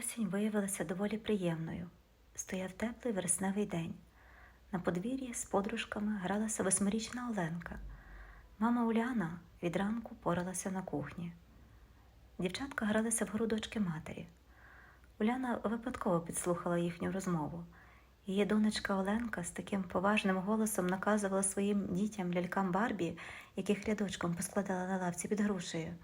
Осінь виявилася доволі приємною. Стояв теплий вересневий день. На подвір'ї з подружками гралася восьмирічна Оленка. Мама Уляна від ранку поралася на кухні. Дівчатка гралися в грудочки матері. Уляна випадково підслухала їхню розмову. Її донечка Оленка з таким поважним голосом наказувала своїм дітям лялькам Барбі, яких рядочком поскладала на лавці під грушею.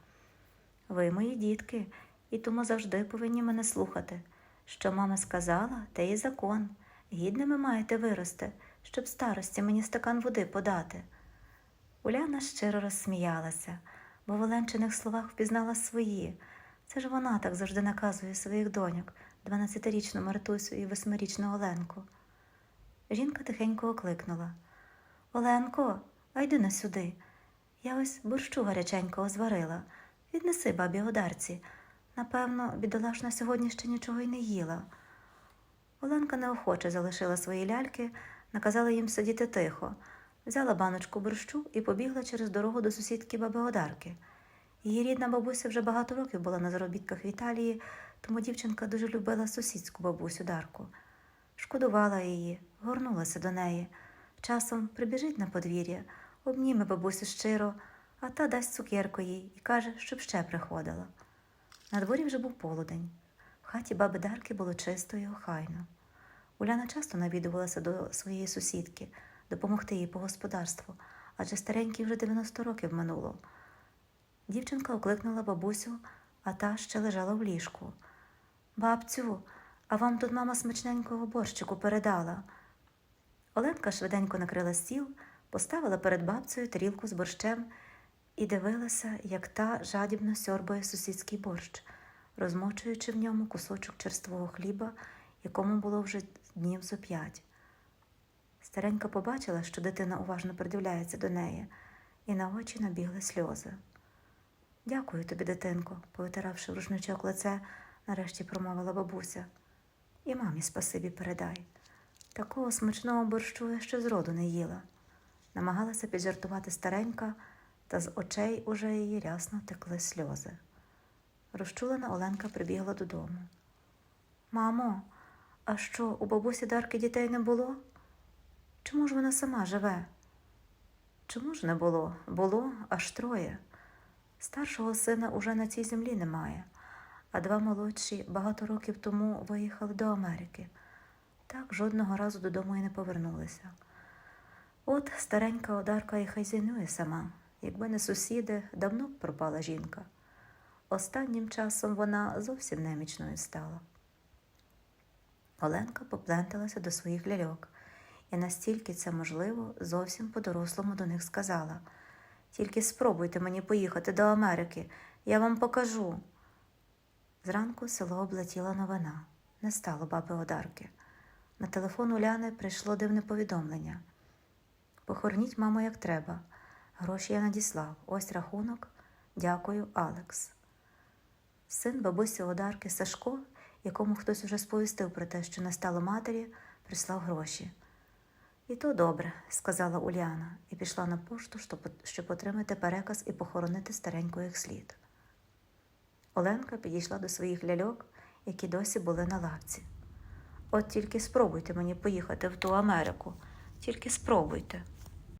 Ви мої дітки, і тому завжди повинні мене слухати. Що мама сказала, те і закон. Гідними маєте вирости, щоб старості мені стакан води подати. Уляна щиро розсміялася, бо в Оленчиних словах впізнала свої. Це ж вона так завжди наказує своїх доньок, 12-річну Мартусю і 8-річну Оленку. Жінка тихенько окликнула Оленко, а йди на сюди. Я ось борщу гаряченького зварила. Віднеси бабі Одарці. Напевно, бідолашна сьогодні ще нічого й не їла. Оленка неохоче залишила свої ляльки, наказала їм сидіти тихо, взяла баночку борщу і побігла через дорогу до сусідки баби Одарки. Її рідна бабуся вже багато років була на заробітках в Італії, тому дівчинка дуже любила сусідську бабусю Дарку. Шкодувала її, горнулася до неї. Часом прибіжить на подвір'я, обніме бабусю щиро, а та дасть цукерку їй і каже, щоб ще приходила. На дворі вже був полудень. В хаті баби Дарки було чисто і охайно. Уляна часто навідувалася до своєї сусідки допомогти їй по господарству, адже старенькій вже 90 років минуло. Дівчинка окликнула бабусю, а та ще лежала в ліжку. Бабцю, а вам тут мама смачненького борщику передала. Оленка швиденько накрила стіл, поставила перед бабцею тарілку з борщем і дивилася, як та жадібно сьорбає сусідський борщ, розмочуючи в ньому кусочок черствого хліба, якому було вже днів зо п'ять. Старенька побачила, що дитина уважно придивляється до неї, і на очі набігли сльози. Дякую тобі, дитинко, повитиравши рушничок лице, нарешті промовила бабуся. І мамі спасибі передай. Такого смачного борщу я ще зроду не їла. Намагалася піджартувати старенька, та з очей уже її рясно текли сльози. Розчулена Оленка прибігла додому. Мамо, а що, у бабусі Дарки дітей не було? Чому ж вона сама живе? Чому ж не було? Було аж троє. Старшого сина уже на цій землі немає, а два молодші багато років тому виїхали до Америки. Так жодного разу додому і не повернулися. От старенька одарка і хазяйнує сама. Якби не сусіди, давно б пропала жінка. Останнім часом вона зовсім немічною стала. Оленка попленталася до своїх ляльок, і настільки це можливо, зовсім по-дорослому до них сказала тільки спробуйте мені поїхати до Америки, я вам покажу. Зранку село облетіла новина. Не стало баби Одарки. На телефон Уляни прийшло дивне повідомлення. Похороніть маму як треба. Гроші я надіслав. Ось рахунок. Дякую, Алекс. Син бабусі Одарки Сашко, якому хтось уже сповістив про те, що не стало матері, прислав гроші. І то добре, сказала Уляна, і пішла на пошту, щоб, отримати переказ і похоронити стареньку як слід. Оленка підійшла до своїх ляльок, які досі були на лавці. От тільки спробуйте мені поїхати в ту Америку, тільки спробуйте.